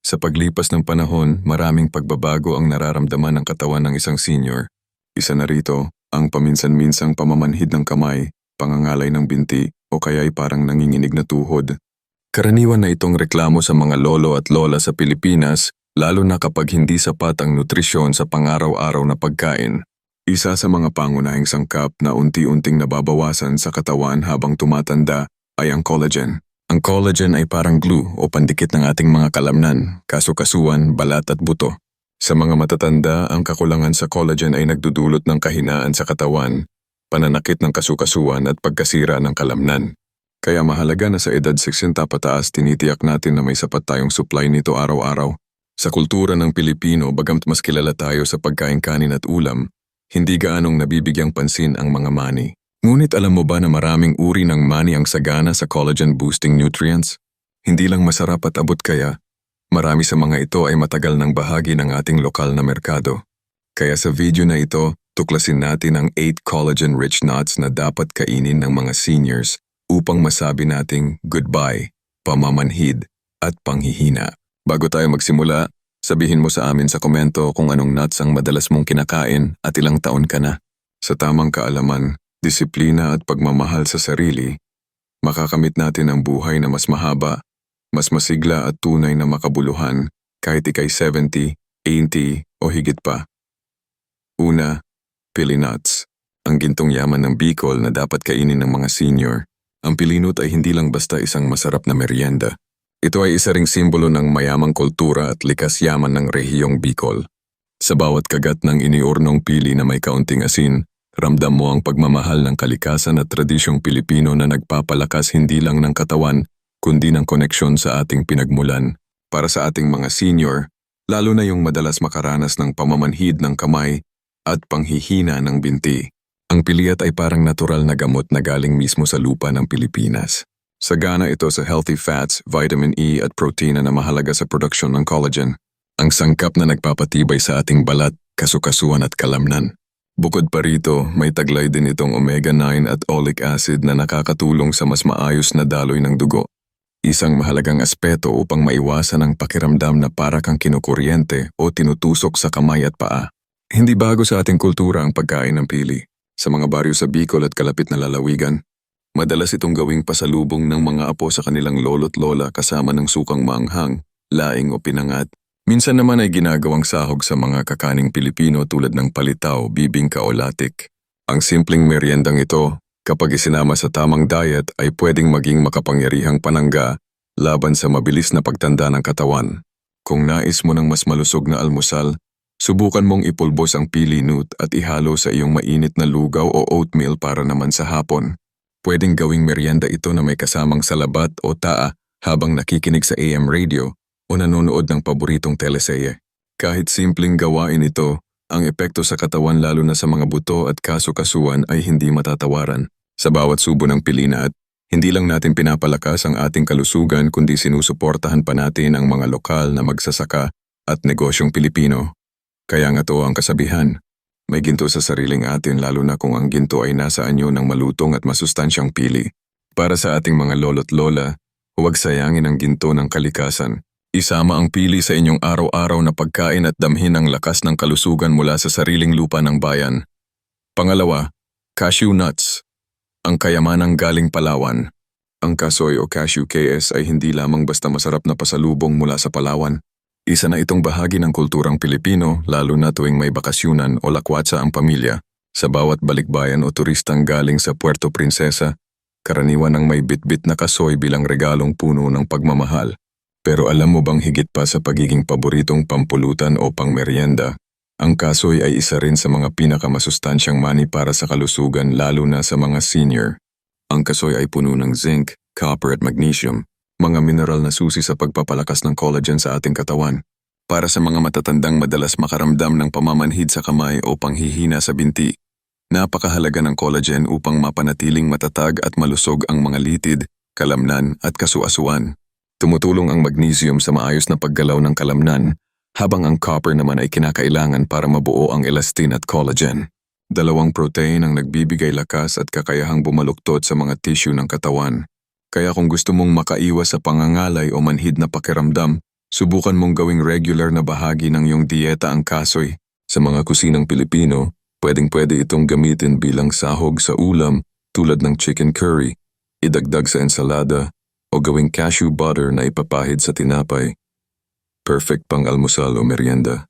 Sa paglipas ng panahon, maraming pagbabago ang nararamdaman ng katawan ng isang senior. Isa na rito, ang paminsan-minsang pamamanhid ng kamay, pangangalay ng binti, o kaya'y parang nanginginig na tuhod. Karaniwan na itong reklamo sa mga lolo at lola sa Pilipinas, lalo na kapag hindi sapat ang nutrisyon sa pang-araw-araw na pagkain. Isa sa mga pangunahing sangkap na unti-unting nababawasan sa katawan habang tumatanda ay ang collagen. Ang collagen ay parang glue o pandikit ng ating mga kalamnan, kasukasuan, balat at buto. Sa mga matatanda, ang kakulangan sa collagen ay nagdudulot ng kahinaan sa katawan, pananakit ng kasukasuan at pagkasira ng kalamnan. Kaya mahalaga na sa edad 60 pataas tinitiyak natin na may sapat tayong supply nito araw-araw. Sa kultura ng Pilipino, bagamat mas kilala tayo sa pagkain kanin at ulam, hindi gaanong nabibigyang pansin ang mga mani. Ngunit alam mo ba na maraming uri ng mani ang sagana sa collagen-boosting nutrients? Hindi lang masarap at abot kaya, marami sa mga ito ay matagal ng bahagi ng ating lokal na merkado. Kaya sa video na ito, tuklasin natin ang 8 collagen-rich nuts na dapat kainin ng mga seniors upang masabi nating goodbye, pamamanhid, at panghihina. Bago tayo magsimula, sabihin mo sa amin sa komento kung anong nuts ang madalas mong kinakain at ilang taon ka na. Sa tamang kaalaman, disiplina at pagmamahal sa sarili, makakamit natin ang buhay na mas mahaba, mas masigla at tunay na makabuluhan kahit ikay 70, 80 o higit pa. Una, pili nuts. Ang gintong yaman ng Bicol na dapat kainin ng mga senior. Ang pilinot ay hindi lang basta isang masarap na merienda. Ito ay isa ring simbolo ng mayamang kultura at likas yaman ng rehiyong Bicol. Sa bawat kagat ng iniurnong pili na may kaunting asin, ramdam mo ang pagmamahal ng kalikasan at tradisyong Pilipino na nagpapalakas hindi lang ng katawan, kundi ng koneksyon sa ating pinagmulan. Para sa ating mga senior, lalo na yung madalas makaranas ng pamamanhid ng kamay at panghihina ng binti. Ang piliat ay parang natural na gamot na galing mismo sa lupa ng Pilipinas. Sagana ito sa healthy fats, vitamin E at protein na mahalaga sa produksyon ng collagen. Ang sangkap na nagpapatibay sa ating balat, kasukasuan at kalamnan. Bukod pa rito, may taglay din itong omega-9 at oleic acid na nakakatulong sa mas maayos na daloy ng dugo. Isang mahalagang aspeto upang maiwasan ang pakiramdam na para kang kinukuryente o tinutusok sa kamay at paa. Hindi bago sa ating kultura ang pagkain ng pili. Sa mga baryo sa Bicol at kalapit na lalawigan, madalas itong gawing pasalubong ng mga apo sa kanilang lolo't lola kasama ng sukang maanghang, laing o pinangat. Minsan naman ay ginagawang sahog sa mga kakaning Pilipino tulad ng palitaw, bibingka o latik. Ang simpleng meriendang ito, kapag isinama sa tamang diet ay pwedeng maging makapangyarihang panangga laban sa mabilis na pagtanda ng katawan. Kung nais mo ng mas malusog na almusal, subukan mong ipulbos ang pili nut at ihalo sa iyong mainit na lugaw o oatmeal para naman sa hapon. Pwedeng gawing merienda ito na may kasamang salabat o taa habang nakikinig sa AM radio o nanonood ng paboritong teleserye. Kahit simpleng gawain ito, ang epekto sa katawan lalo na sa mga buto at kasukasuan ay hindi matatawaran. Sa bawat subo ng pilinat, hindi lang natin pinapalakas ang ating kalusugan kundi sinusuportahan pa natin ang mga lokal na magsasaka at negosyong Pilipino. Kaya nga to ang kasabihan. May ginto sa sariling atin lalo na kung ang ginto ay nasa anyo ng malutong at masustansyang pili. Para sa ating mga lolo't lola, huwag sayangin ang ginto ng kalikasan. Isama ang pili sa inyong araw-araw na pagkain at damhin ang lakas ng kalusugan mula sa sariling lupa ng bayan. Pangalawa, cashew nuts. Ang kayamanang galing Palawan. Ang kasoy o cashew KS ay hindi lamang basta masarap na pasalubong mula sa Palawan. Isa na itong bahagi ng kulturang Pilipino lalo na tuwing may bakasyunan o lakwatsa ang pamilya. Sa bawat balikbayan o turistang galing sa Puerto Princesa, karaniwan ang may bitbit na kasoy bilang regalong puno ng pagmamahal. Pero alam mo bang higit pa sa pagiging paboritong pampulutan o pangmeryenda, ang kasoy ay isa rin sa mga pinakamasustansyang mani para sa kalusugan lalo na sa mga senior. Ang kasoy ay puno ng zinc, copper at magnesium, mga mineral na susi sa pagpapalakas ng collagen sa ating katawan. Para sa mga matatandang madalas makaramdam ng pamamanhid sa kamay o panghihina sa binti, napakahalaga ng collagen upang mapanatiling matatag at malusog ang mga litid, kalamnan at kasuasuan. Tumutulong ang magnesium sa maayos na paggalaw ng kalamnan, habang ang copper naman ay kinakailangan para mabuo ang elastin at collagen. Dalawang protein ang nagbibigay lakas at kakayahang bumaluktot sa mga tissue ng katawan. Kaya kung gusto mong makaiwas sa pangangalay o manhid na pakiramdam, Subukan mong gawing regular na bahagi ng iyong dieta ang kasoy. Sa mga kusinang Pilipino, pwedeng-pwede itong gamitin bilang sahog sa ulam tulad ng chicken curry, idagdag sa ensalada, gawing cashew butter na ipapahid sa tinapay. Perfect pang almusal o merienda.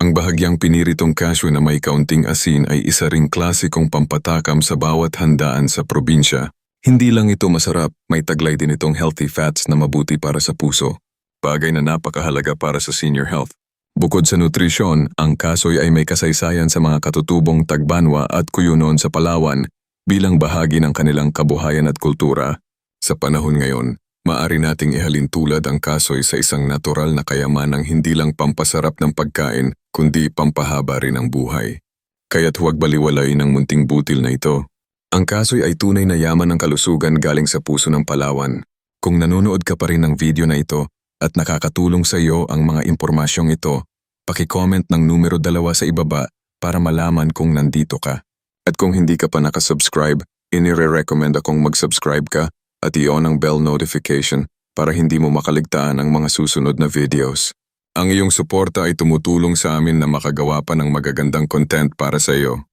Ang bahagyang piniritong cashew na may kaunting asin ay isa ring klasikong pampatakam sa bawat handaan sa probinsya. Hindi lang ito masarap, may taglay din itong healthy fats na mabuti para sa puso. Bagay na napakahalaga para sa senior health. Bukod sa nutrisyon, ang kasoy ay may kasaysayan sa mga katutubong Tagbanwa at Kuyunon sa Palawan bilang bahagi ng kanilang kabuhayan at kultura. Sa panahon ngayon, Maari nating ihalin tulad ang kasoy sa isang natural na kayamanang hindi lang pampasarap ng pagkain, kundi pampahaba rin ng buhay. Kaya't huwag baliwalay ng munting butil na ito. Ang kasoy ay tunay na yaman ng kalusugan galing sa puso ng Palawan. Kung nanonood ka pa rin ng video na ito at nakakatulong sa iyo ang mga impormasyong ito, pakicomment ng numero dalawa sa ibaba para malaman kung nandito ka. At kung hindi ka pa nakasubscribe, inire-recommend akong mag-subscribe ka at i-on ang bell notification para hindi mo makaligtaan ang mga susunod na videos. Ang iyong suporta ay tumutulong sa amin na makagawa pa ng magagandang content para sa iyo.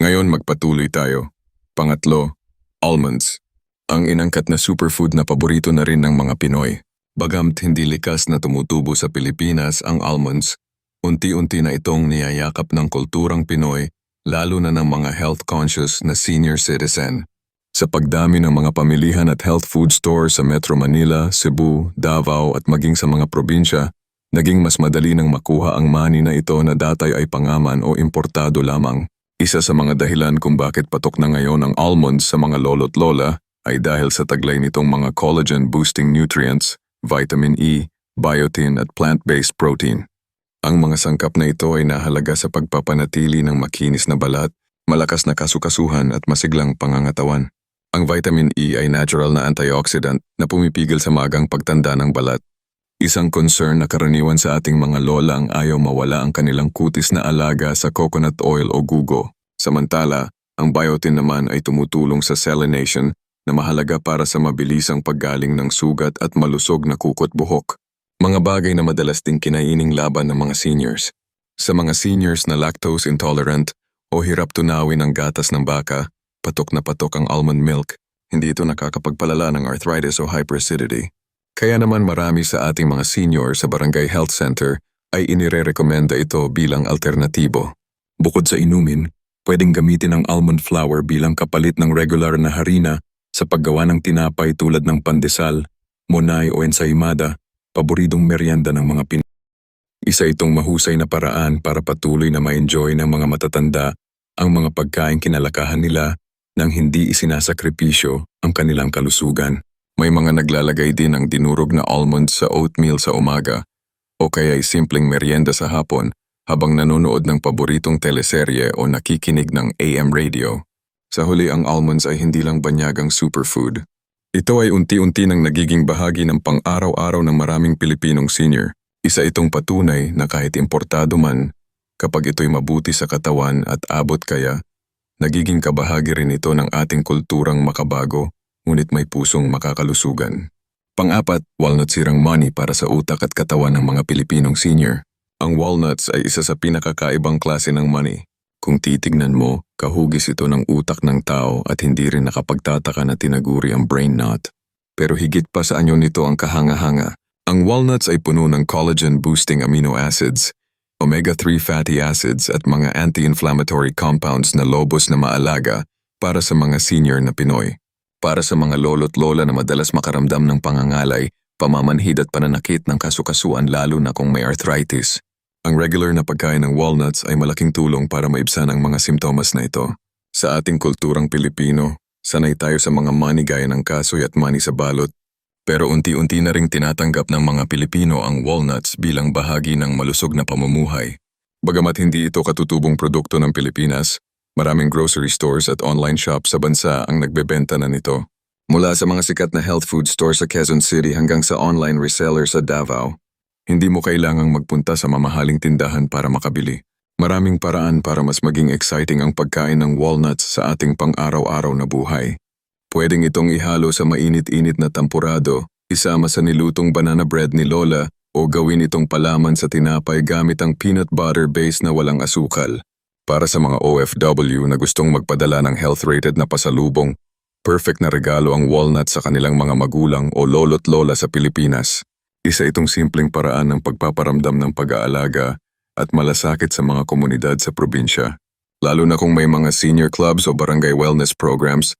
Ngayon magpatuloy tayo. Pangatlo, almonds. Ang inangkat na superfood na paborito na rin ng mga Pinoy. Bagamt hindi likas na tumutubo sa Pilipinas ang almonds, unti-unti na itong niyayakap ng kulturang Pinoy lalo na ng mga health-conscious na senior citizen. Sa pagdami ng mga pamilihan at health food stores sa Metro Manila, Cebu, Davao at maging sa mga probinsya, naging mas madali nang makuha ang mani na ito na datay ay pangaman o importado lamang. Isa sa mga dahilan kung bakit patok na ngayon ang almonds sa mga lolo't lola ay dahil sa taglay nitong mga collagen-boosting nutrients, vitamin E, biotin at plant-based protein. Ang mga sangkap na ito ay nahalaga sa pagpapanatili ng makinis na balat, malakas na kasukasuhan at masiglang pangangatawan. Ang vitamin E ay natural na antioxidant na pumipigil sa magang pagtanda ng balat. Isang concern na karaniwan sa ating mga lola ang ayaw mawala ang kanilang kutis na alaga sa coconut oil o gugo. Samantala, ang biotin naman ay tumutulong sa selenation na mahalaga para sa mabilisang paggaling ng sugat at malusog na kukot buhok. Mga bagay na madalas ding kinaining laban ng mga seniors. Sa mga seniors na lactose intolerant o hirap tunawin ang gatas ng baka, Patok na patok ang almond milk. Hindi ito nakakapagpalala ng arthritis o hyperacidity. Kaya naman marami sa ating mga senior sa Barangay Health Center ay inirerekomenda ito bilang alternatibo. Bukod sa inumin, pwedeng gamitin ang almond flour bilang kapalit ng regular na harina sa paggawa ng tinapay tulad ng pandesal, monay o ensaymada, paboritong merienda ng mga Pinoy. Isa itong mahusay na paraan para patuloy na ma-enjoy ng mga matatanda ang mga pagkain kinalakahan nila nang hindi isinasakripisyo ang kanilang kalusugan. May mga naglalagay din ng dinurog na almonds sa oatmeal sa umaga o kaya ay simpleng merienda sa hapon habang nanonood ng paboritong teleserye o nakikinig ng AM radio. Sa huli ang almonds ay hindi lang banyagang superfood. Ito ay unti-unti nang nagiging bahagi ng pang-araw-araw ng maraming Pilipinong senior. Isa itong patunay na kahit importado man, kapag ito'y mabuti sa katawan at abot kaya, Nagiging kabahagi rin ito ng ating kulturang makabago, ngunit may pusong makakalusugan. Pang-apat, walnut sirang money para sa utak at katawan ng mga Pilipinong senior. Ang walnuts ay isa sa pinakakaibang klase ng money. Kung titignan mo, kahugis ito ng utak ng tao at hindi rin nakapagtataka na tinaguri ang brain knot. Pero higit pa sa anyo nito ang kahanga-hanga. Ang walnuts ay puno ng collagen-boosting amino acids omega-3 fatty acids at mga anti-inflammatory compounds na lobos na maalaga para sa mga senior na Pinoy. Para sa mga lolo't lola na madalas makaramdam ng pangangalay, pamamanhid at pananakit ng kasukasuan lalo na kung may arthritis. Ang regular na pagkain ng walnuts ay malaking tulong para maibsan ang mga simptomas na ito. Sa ating kulturang Pilipino, sanay tayo sa mga mani gaya ng kasoy at mani sa balot pero unti-unti na ring tinatanggap ng mga Pilipino ang walnuts bilang bahagi ng malusog na pamumuhay. Bagamat hindi ito katutubong produkto ng Pilipinas, maraming grocery stores at online shops sa bansa ang nagbebenta na nito. Mula sa mga sikat na health food store sa Quezon City hanggang sa online reseller sa Davao, hindi mo kailangang magpunta sa mamahaling tindahan para makabili. Maraming paraan para mas maging exciting ang pagkain ng walnuts sa ating pang-araw-araw na buhay. Pwedeng itong ihalo sa mainit-init na tampurado, isama sa nilutong banana bread ni Lola o gawin itong palaman sa tinapay gamit ang peanut butter base na walang asukal. Para sa mga OFW na gustong magpadala ng health-rated na pasalubong, perfect na regalo ang walnut sa kanilang mga magulang o lolo't lola sa Pilipinas. Isa itong simpleng paraan ng pagpaparamdam ng pag-aalaga at malasakit sa mga komunidad sa probinsya. Lalo na kung may mga senior clubs o barangay wellness programs,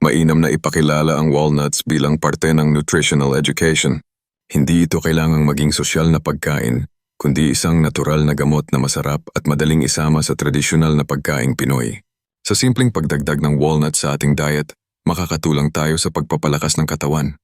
mainam na ipakilala ang walnuts bilang parte ng nutritional education. Hindi ito kailangang maging sosyal na pagkain, kundi isang natural na gamot na masarap at madaling isama sa tradisyonal na pagkaing Pinoy. Sa simpleng pagdagdag ng walnuts sa ating diet, makakatulang tayo sa pagpapalakas ng katawan.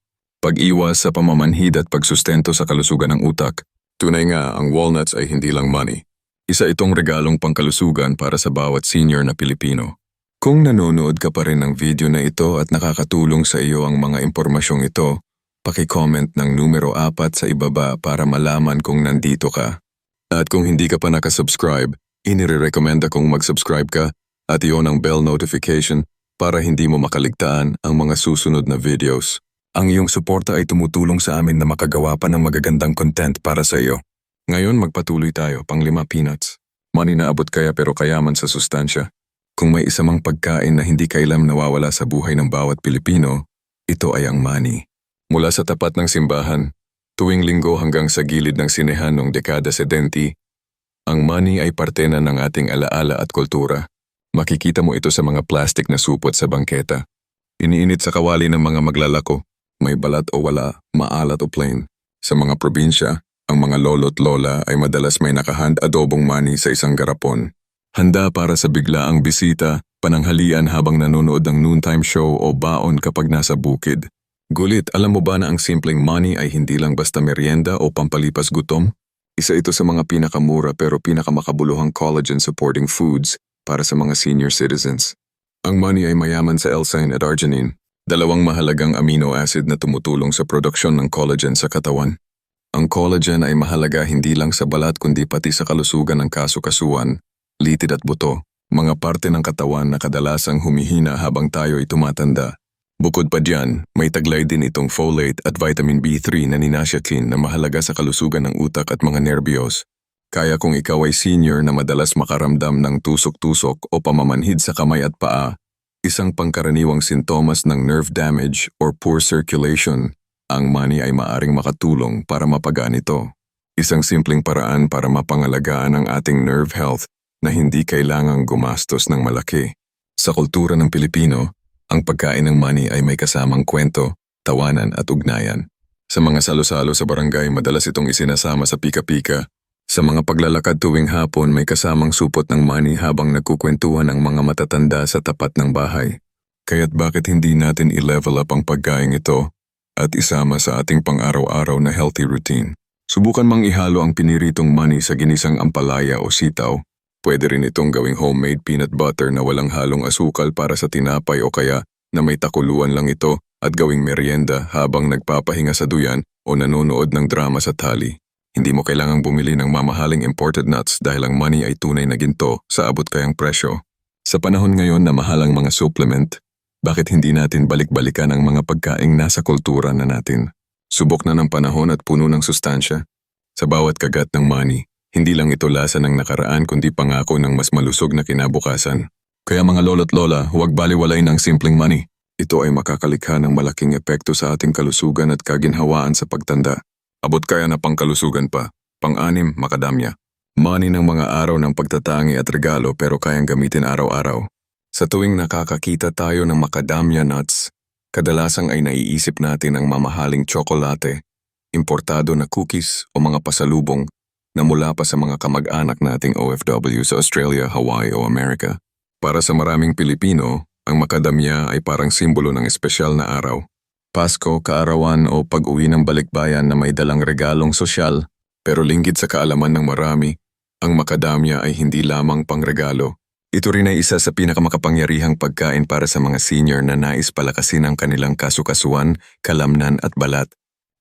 Pag-iwas sa pamamanhid at pagsustento sa kalusugan ng utak, tunay nga ang walnuts ay hindi lang money. Isa itong regalong pangkalusugan para sa bawat senior na Pilipino. Kung nanonood ka pa rin ng video na ito at nakakatulong sa iyo ang mga impormasyong ito, paki-comment ng numero 4 sa ibaba para malaman kung nandito ka. At kung hindi ka pa nakasubscribe, inirerekomenda kong mag-subscribe ka at iyon ang bell notification para hindi mo makaligtaan ang mga susunod na videos. Ang iyong suporta ay tumutulong sa amin na makagawa pa ng magagandang content para sa iyo. Ngayon magpatuloy tayo, panglima peanuts. Money na abot kaya pero kayaman sa sustansya. Kung may isa mang pagkain na hindi kailam nawawala sa buhay ng bawat Pilipino, ito ay ang money. Mula sa tapat ng simbahan, tuwing linggo hanggang sa gilid ng sinehan noong dekada 70, ang money ay parte na ng ating alaala at kultura. Makikita mo ito sa mga plastic na supot sa bangketa. Iniinit sa kawali ng mga maglalako, may balat o wala, maalat o plain. Sa mga probinsya, ang mga lolo't lola ay madalas may nakahand adobong mani sa isang garapon. Handa para sa biglaang bisita, pananghalian habang nanonood ng noontime show o baon kapag nasa bukid. Gulit, alam mo ba na ang simpleng money ay hindi lang basta merienda o pampalipas gutom? Isa ito sa mga pinakamura pero pinakamakabuluhang collagen-supporting foods para sa mga senior citizens. Ang money ay mayaman sa L-sine at arginine, dalawang mahalagang amino acid na tumutulong sa produksyon ng collagen sa katawan. Ang collagen ay mahalaga hindi lang sa balat kundi pati sa kalusugan ng kasukasuan, litid at buto, mga parte ng katawan na kadalasang humihina habang tayo ay tumatanda. Bukod pa diyan, may taglay din itong folate at vitamin B3 na ninasyakin na mahalaga sa kalusugan ng utak at mga nerbiyos. Kaya kung ikaw ay senior na madalas makaramdam ng tusok-tusok o pamamanhid sa kamay at paa, isang pangkaraniwang sintomas ng nerve damage or poor circulation, ang money ay maaring makatulong para mapagaan ito. Isang simpleng paraan para mapangalagaan ang ating nerve health na hindi kailangang gumastos ng malaki. Sa kultura ng Pilipino, ang pagkain ng money ay may kasamang kwento, tawanan at ugnayan. Sa mga salo-salo sa barangay, madalas itong isinasama sa pika-pika. Sa mga paglalakad tuwing hapon, may kasamang supot ng money habang nagkukwentuhan ang mga matatanda sa tapat ng bahay. Kaya't bakit hindi natin i-level up ang pagkain ito at isama sa ating pang-araw-araw na healthy routine? Subukan mang ihalo ang piniritong money sa ginisang ampalaya o sitaw Pwede rin itong gawing homemade peanut butter na walang halong asukal para sa tinapay o kaya na may takuluan lang ito at gawing merienda habang nagpapahinga sa duyan o nanonood ng drama sa tali. Hindi mo kailangang bumili ng mamahaling imported nuts dahil ang money ay tunay na ginto sa abot kayang presyo. Sa panahon ngayon na mahalang mga supplement, bakit hindi natin balik-balikan ang mga pagkaing nasa kultura na natin? Subok na ng panahon at puno ng sustansya. Sa bawat kagat ng money, hindi lang ito lasa ng nakaraan kundi pangako ng mas malusog na kinabukasan. Kaya mga lolo't lola, huwag baliwalay ng simpleng money. Ito ay makakalikha ng malaking epekto sa ating kalusugan at kaginhawaan sa pagtanda. Abot kaya na pangkalusugan pa. Pang-anim, makadamya. Money ng mga araw ng pagtatangi at regalo pero kayang gamitin araw-araw. Sa tuwing nakakakita tayo ng macadamia nuts, kadalasang ay naiisip natin ang mamahaling tsokolate, importado na cookies o mga pasalubong na mula pa sa mga kamag-anak nating OFW sa Australia, Hawaii o Amerika. Para sa maraming Pilipino, ang makadamya ay parang simbolo ng espesyal na araw. Pasko, kaarawan o pag-uwi ng balikbayan na may dalang regalong sosyal, pero linggit sa kaalaman ng marami, ang makadamya ay hindi lamang pangregalo. Ito rin ay isa sa pinakamakapangyarihang pagkain para sa mga senior na nais palakasin ang kanilang kasukasuan, kalamnan at balat.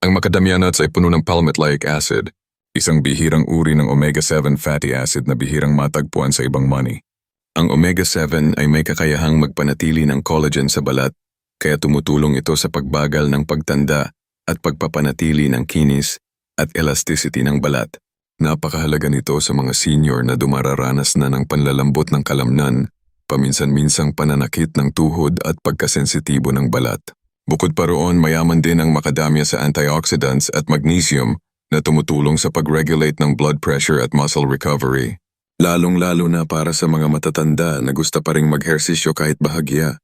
Ang macadamia nuts ay puno ng palmate-like acid, Isang bihirang uri ng omega-7 fatty acid na bihirang matagpuan sa ibang money. Ang omega-7 ay may kakayahang magpanatili ng collagen sa balat, kaya tumutulong ito sa pagbagal ng pagtanda at pagpapanatili ng kinis at elasticity ng balat. Napakahalaga nito sa mga senior na dumararanas na ng panlalambot ng kalamnan, paminsan-minsang pananakit ng tuhod at pagkasensitibo ng balat. Bukod pa roon, mayaman din ang makadamya sa antioxidants at magnesium na tumutulong sa pag-regulate ng blood pressure at muscle recovery. Lalong-lalo na para sa mga matatanda na gusto pa ring maghersisyo kahit bahagya.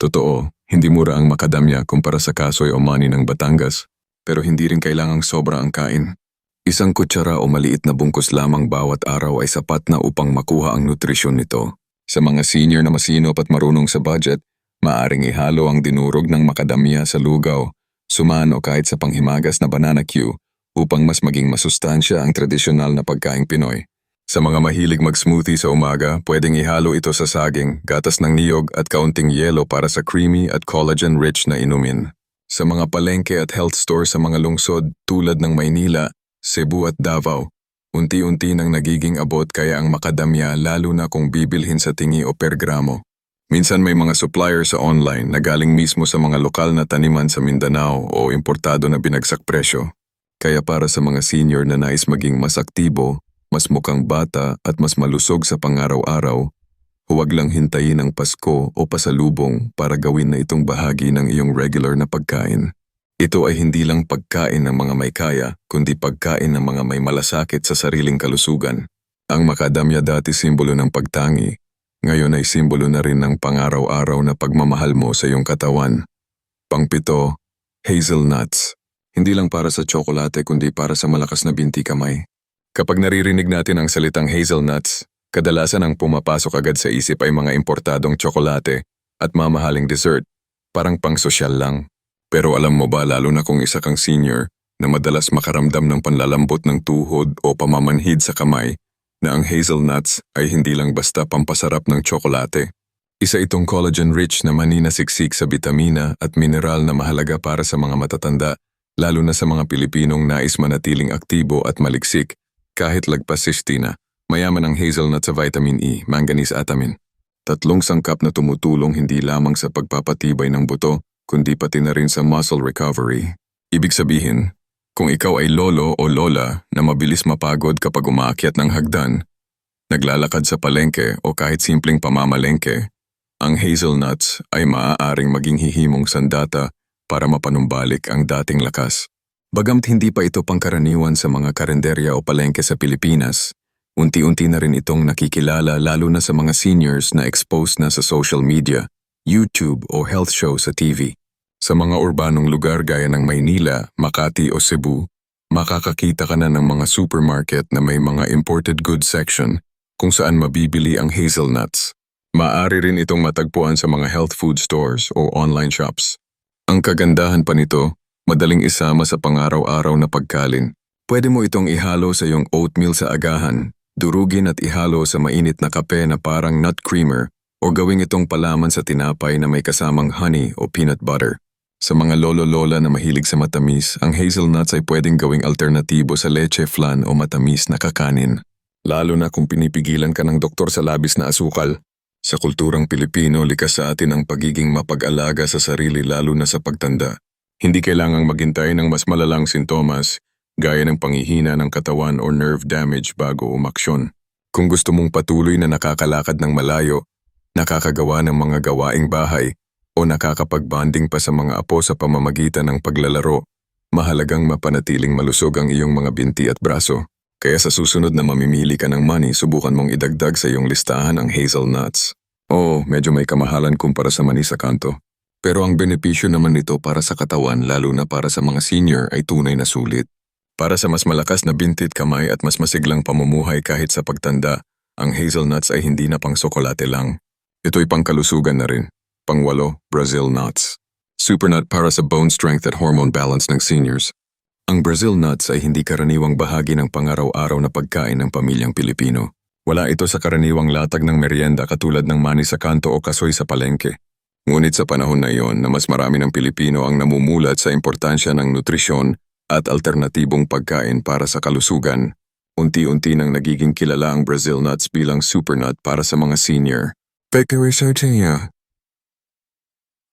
Totoo, hindi mura ang makadamya kumpara sa kasoy o mani ng Batangas, pero hindi rin kailangang sobra ang kain. Isang kutsara o maliit na bungkus lamang bawat araw ay sapat na upang makuha ang nutrisyon nito. Sa mga senior na masinop at marunong sa budget, maaring ihalo ang dinurog ng makadamya sa lugaw, suman o kahit sa panghimagas na banana Q upang mas maging masustansya ang tradisyonal na pagkaing Pinoy. Sa mga mahilig mag-smoothie sa umaga, pwedeng ihalo ito sa saging, gatas ng niyog at kaunting yelo para sa creamy at collagen-rich na inumin. Sa mga palengke at health store sa mga lungsod tulad ng Maynila, Cebu at Davao, unti-unti nang nagiging abot kaya ang makadamya lalo na kung bibilhin sa tingi o per gramo. Minsan may mga supplier sa online na galing mismo sa mga lokal na taniman sa Mindanao o importado na binagsak presyo. Kaya para sa mga senior na nais maging mas aktibo, mas mukhang bata at mas malusog sa pangaraw-araw, huwag lang hintayin ang Pasko o pasalubong para gawin na itong bahagi ng iyong regular na pagkain. Ito ay hindi lang pagkain ng mga may kaya, kundi pagkain ng mga may malasakit sa sariling kalusugan. Ang makadamya dati simbolo ng pagtangi, ngayon ay simbolo na rin ng pangaraw-araw na pagmamahal mo sa iyong katawan. Pangpito, hazelnuts. Hindi lang para sa tsokolate kundi para sa malakas na binti kamay. Kapag naririnig natin ang salitang hazelnuts, kadalasan ang pumapasok agad sa isip ay mga importadong tsokolate at mamahaling dessert, parang pang sosyal lang. Pero alam mo ba lalo na kung isa kang senior na madalas makaramdam ng panlalambot ng tuhod o pamamanhid sa kamay, na ang hazelnuts ay hindi lang basta pampasarap ng tsokolate. Isa itong collagen-rich na maninasiksik sa bitamina at mineral na mahalaga para sa mga matatanda, lalo na sa mga Pilipinong nais manatiling aktibo at maliksik kahit lagpas 60 na. Mayaman ang hazelnut sa vitamin E, manganese at amin. Tatlong sangkap na tumutulong hindi lamang sa pagpapatibay ng buto, kundi pati na rin sa muscle recovery. Ibig sabihin, kung ikaw ay lolo o lola na mabilis mapagod kapag umaakyat ng hagdan, naglalakad sa palengke o kahit simpleng pamamalengke, ang hazelnuts ay maaaring maging hihimong sandata para mapanumbalik ang dating lakas. Bagamt hindi pa ito pangkaraniwan sa mga karenderya o palengke sa Pilipinas, unti-unti na rin itong nakikilala lalo na sa mga seniors na exposed na sa social media, YouTube o health show sa TV. Sa mga urbanong lugar gaya ng Maynila, Makati o Cebu, makakakita ka na ng mga supermarket na may mga imported goods section kung saan mabibili ang hazelnuts. Maaari rin itong matagpuan sa mga health food stores o online shops. Ang kagandahan pa nito, madaling isama sa pangaraw-araw na pagkalin. Pwede mo itong ihalo sa iyong oatmeal sa agahan, durugin at ihalo sa mainit na kape na parang nut creamer o gawing itong palaman sa tinapay na may kasamang honey o peanut butter. Sa mga lolo-lola na mahilig sa matamis, ang hazelnuts ay pwedeng gawing alternatibo sa leche flan o matamis na kakanin. Lalo na kung pinipigilan ka ng doktor sa labis na asukal. Sa kulturang Pilipino, likas sa atin ang pagiging mapag-alaga sa sarili lalo na sa pagtanda. Hindi kailangang maghintay ng mas malalang sintomas gaya ng panghihina ng katawan o nerve damage bago umaksyon. Kung gusto mong patuloy na nakakalakad ng malayo, nakakagawa ng mga gawaing bahay, o nakakapag-bonding pa sa mga apo sa pamamagitan ng paglalaro, mahalagang mapanatiling malusog ang iyong mga binti at braso. Kaya sa susunod na mamimili ka ng money, subukan mong idagdag sa iyong listahan ang hazelnuts. Oo, medyo may kamahalan kumpara sa mani sa kanto. Pero ang benepisyo naman nito para sa katawan lalo na para sa mga senior ay tunay na sulit. Para sa mas malakas na bintit kamay at mas masiglang pamumuhay kahit sa pagtanda, ang hazelnuts ay hindi na pang sokolate lang. Ito'y pangkalusugan na rin. Pangwalo, Brazil nuts. Supernut para sa bone strength at hormone balance ng seniors. Ang Brazil nuts ay hindi karaniwang bahagi ng pangaraw-araw na pagkain ng pamilyang Pilipino. Wala ito sa karaniwang latag ng merienda katulad ng mani sa kanto o kasoy sa palengke. Ngunit sa panahon na iyon na mas marami ng Pilipino ang namumulat sa importansya ng nutrisyon at alternatibong pagkain para sa kalusugan, unti-unti nang nagiging kilala ang Brazil nuts bilang supernut para sa mga senior. Peke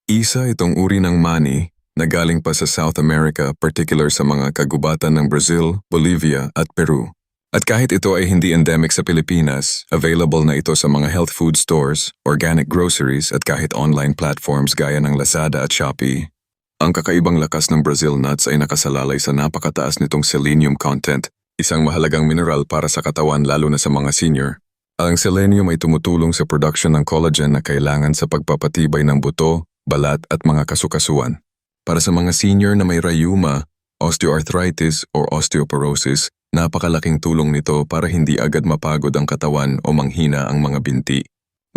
Isa itong uri ng mani, na galing pa sa South America, particular sa mga kagubatan ng Brazil, Bolivia at Peru. At kahit ito ay hindi endemic sa Pilipinas, available na ito sa mga health food stores, organic groceries at kahit online platforms gaya ng Lazada at Shopee. Ang kakaibang lakas ng Brazil nuts ay nakasalalay sa napakataas nitong selenium content, isang mahalagang mineral para sa katawan lalo na sa mga senior. Ang selenium ay tumutulong sa production ng collagen na kailangan sa pagpapatibay ng buto, balat at mga kasukasuan. Para sa mga senior na may rayuma, osteoarthritis o osteoporosis, napakalaking tulong nito para hindi agad mapagod ang katawan o manghina ang mga binti.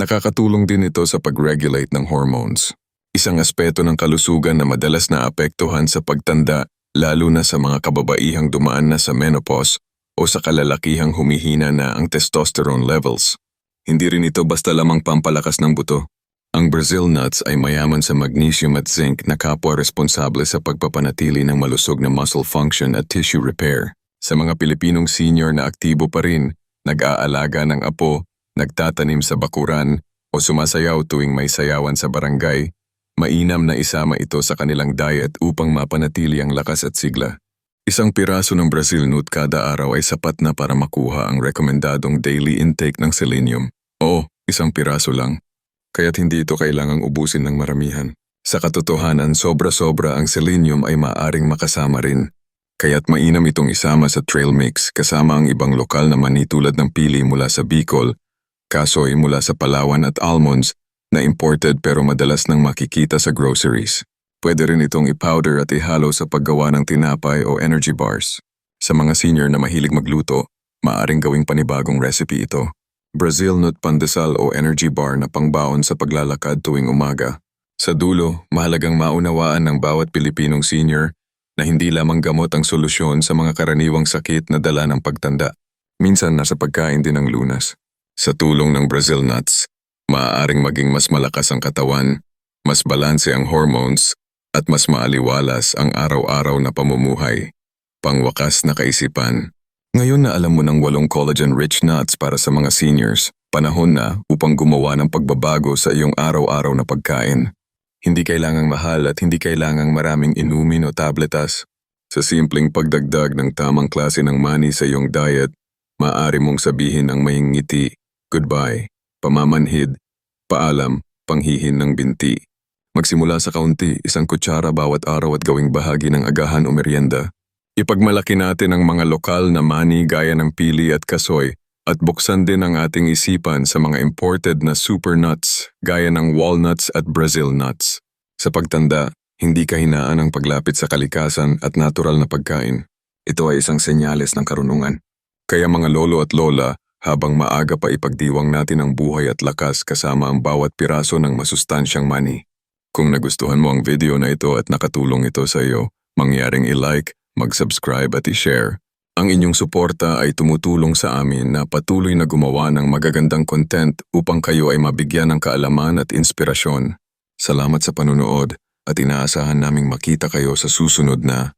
Nakakatulong din ito sa pag-regulate ng hormones. Isang aspeto ng kalusugan na madalas na apektuhan sa pagtanda lalo na sa mga kababaihang dumaan na sa menopause o sa kalalakihang humihina na ang testosterone levels. Hindi rin ito basta lamang pampalakas ng buto. Ang Brazil nuts ay mayaman sa magnesium at zinc na kapwa responsable sa pagpapanatili ng malusog na muscle function at tissue repair. Sa mga Pilipinong senior na aktibo pa rin, nag-aalaga ng apo, nagtatanim sa bakuran, o sumasayaw tuwing may sayawan sa barangay, mainam na isama ito sa kanilang diet upang mapanatili ang lakas at sigla. Isang piraso ng Brazil nut kada araw ay sapat na para makuha ang rekomendadong daily intake ng selenium. Oo, isang piraso lang. Kaya't hindi ito kailangang ubusin ng maramihan. Sa katotohanan, sobra-sobra ang selenium ay maaring makasama rin. Kaya't mainam itong isama sa trail mix kasama ang ibang lokal na mani tulad ng pili mula sa Bicol, kasoy mula sa Palawan at almonds na imported pero madalas nang makikita sa groceries. Pwede rin itong i-powder at ihalo sa paggawa ng tinapay o energy bars. Sa mga senior na mahilig magluto, maaring gawing panibagong recipe ito. Brazil nut pandesal o energy bar na pangbaon sa paglalakad tuwing umaga. Sa dulo, mahalagang maunawaan ng bawat Pilipinong senior na hindi lamang gamot ang solusyon sa mga karaniwang sakit na dala ng pagtanda. Minsan nasa pagkain din ang lunas. Sa tulong ng Brazil nuts, maaaring maging mas malakas ang katawan, mas balanse ang hormones, at mas maaliwalas ang araw-araw na pamumuhay. Pangwakas na kaisipan. Ngayon na alam mo ng walong collagen-rich nuts para sa mga seniors, panahon na upang gumawa ng pagbabago sa iyong araw-araw na pagkain. Hindi kailangang mahal at hindi kailangang maraming inumin o tabletas. Sa simpleng pagdagdag ng tamang klase ng mani sa iyong diet, maaari mong sabihin ang may ngiti, goodbye, pamamanhid, paalam, panghihin ng binti. Magsimula sa kaunti, isang kutsara bawat araw at gawing bahagi ng agahan o merienda. Ipagmalaki natin ang mga lokal na mani gaya ng pili at kasoy at buksan din ang ating isipan sa mga imported na super nuts gaya ng walnuts at Brazil nuts. Sa pagtanda, hindi kahinaan ang paglapit sa kalikasan at natural na pagkain. Ito ay isang senyales ng karunungan. Kaya mga lolo at lola, habang maaga pa ipagdiwang natin ang buhay at lakas kasama ang bawat piraso ng masustansyang mani. Kung nagustuhan mo ang video na ito at nakatulong ito sa iyo, mangyaring i-like, mag-subscribe at i-share. Ang inyong suporta ay tumutulong sa amin na patuloy na gumawa ng magagandang content upang kayo ay mabigyan ng kaalaman at inspirasyon. Salamat sa panunood at inaasahan naming makita kayo sa susunod na